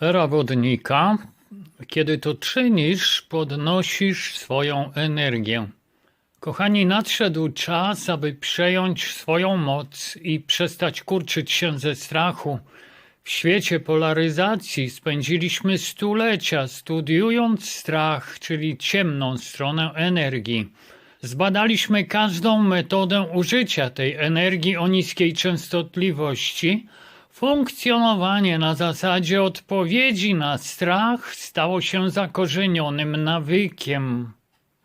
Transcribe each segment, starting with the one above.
Era wodnika. Kiedy to czynisz, podnosisz swoją energię. Kochani, nadszedł czas, aby przejąć swoją moc i przestać kurczyć się ze strachu. W świecie polaryzacji spędziliśmy stulecia studiując strach, czyli ciemną stronę energii. Zbadaliśmy każdą metodę użycia tej energii o niskiej częstotliwości. Funkcjonowanie na zasadzie odpowiedzi na strach stało się zakorzenionym nawykiem.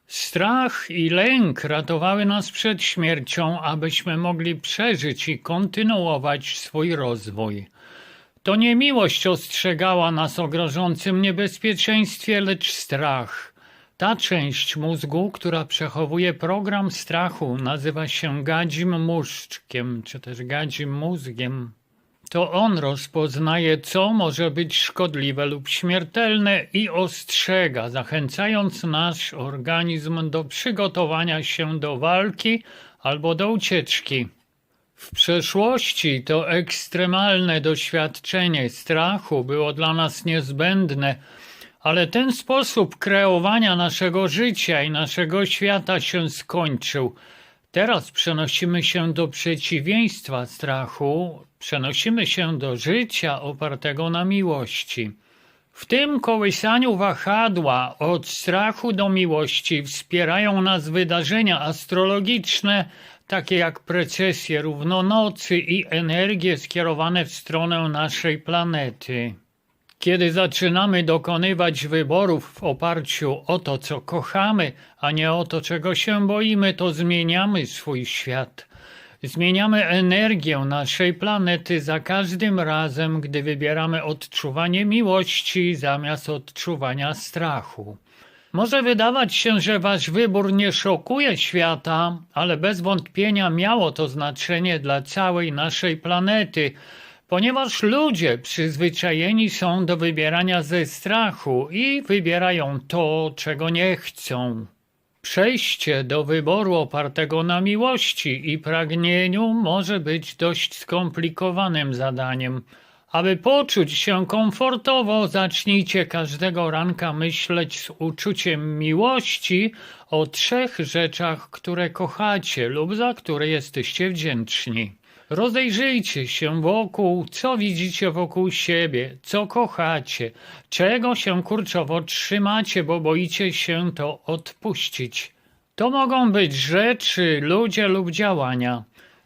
Strach i lęk ratowały nas przed śmiercią, abyśmy mogli przeżyć i kontynuować swój rozwój. To nie miłość ostrzegała nas o grożącym niebezpieczeństwie, lecz strach. Ta część mózgu, która przechowuje program strachu, nazywa się gadzim móżdżkiem, czy też gadzim mózgiem. To on rozpoznaje, co może być szkodliwe lub śmiertelne i ostrzega, zachęcając nasz organizm do przygotowania się do walki albo do ucieczki. W przeszłości to ekstremalne doświadczenie strachu było dla nas niezbędne, ale ten sposób kreowania naszego życia i naszego świata się skończył. Teraz przenosimy się do przeciwieństwa strachu, przenosimy się do życia opartego na miłości. W tym kołysaniu wahadła od strachu do miłości wspierają nas wydarzenia astrologiczne, takie jak precesje równonocy i energie skierowane w stronę naszej planety. Kiedy zaczynamy dokonywać wyborów w oparciu o to, co kochamy, a nie o to, czego się boimy, to zmieniamy swój świat. Zmieniamy energię naszej planety za każdym razem, gdy wybieramy odczuwanie miłości zamiast odczuwania strachu. Może wydawać się, że wasz wybór nie szokuje świata, ale bez wątpienia miało to znaczenie dla całej naszej planety, ponieważ ludzie przyzwyczajeni są do wybierania ze strachu i wybierają to, czego nie chcą. Przejście do wyboru opartego na miłości i pragnieniu może być dość skomplikowanym zadaniem. Aby poczuć się komfortowo, zacznijcie każdego ranka myśleć z uczuciem miłości o trzech rzeczach, które kochacie lub za które jesteście wdzięczni. Rozejrzyjcie się wokół, co widzicie wokół siebie, co kochacie, czego się kurczowo trzymacie, bo boicie się to odpuścić. To mogą być rzeczy, ludzie lub działania.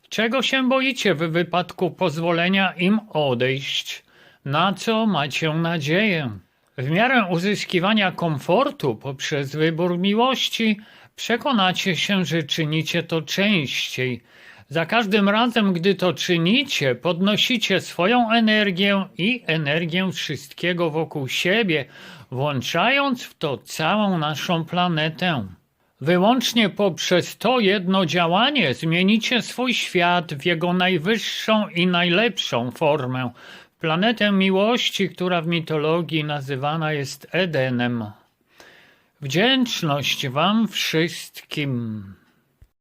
Czego się boicie w wypadku pozwolenia im odejść? Na co macie nadzieję? W miarę uzyskiwania komfortu poprzez wybór miłości przekonacie się, że czynicie to częściej. Za każdym razem, gdy to czynicie, podnosicie swoją energię i energię wszystkiego wokół siebie, włączając w to całą naszą planetę. Wyłącznie poprzez to jedno działanie zmienicie swój świat w jego najwyższą i najlepszą formę planetę miłości, która w mitologii nazywana jest Edenem. Wdzięczność Wam wszystkim.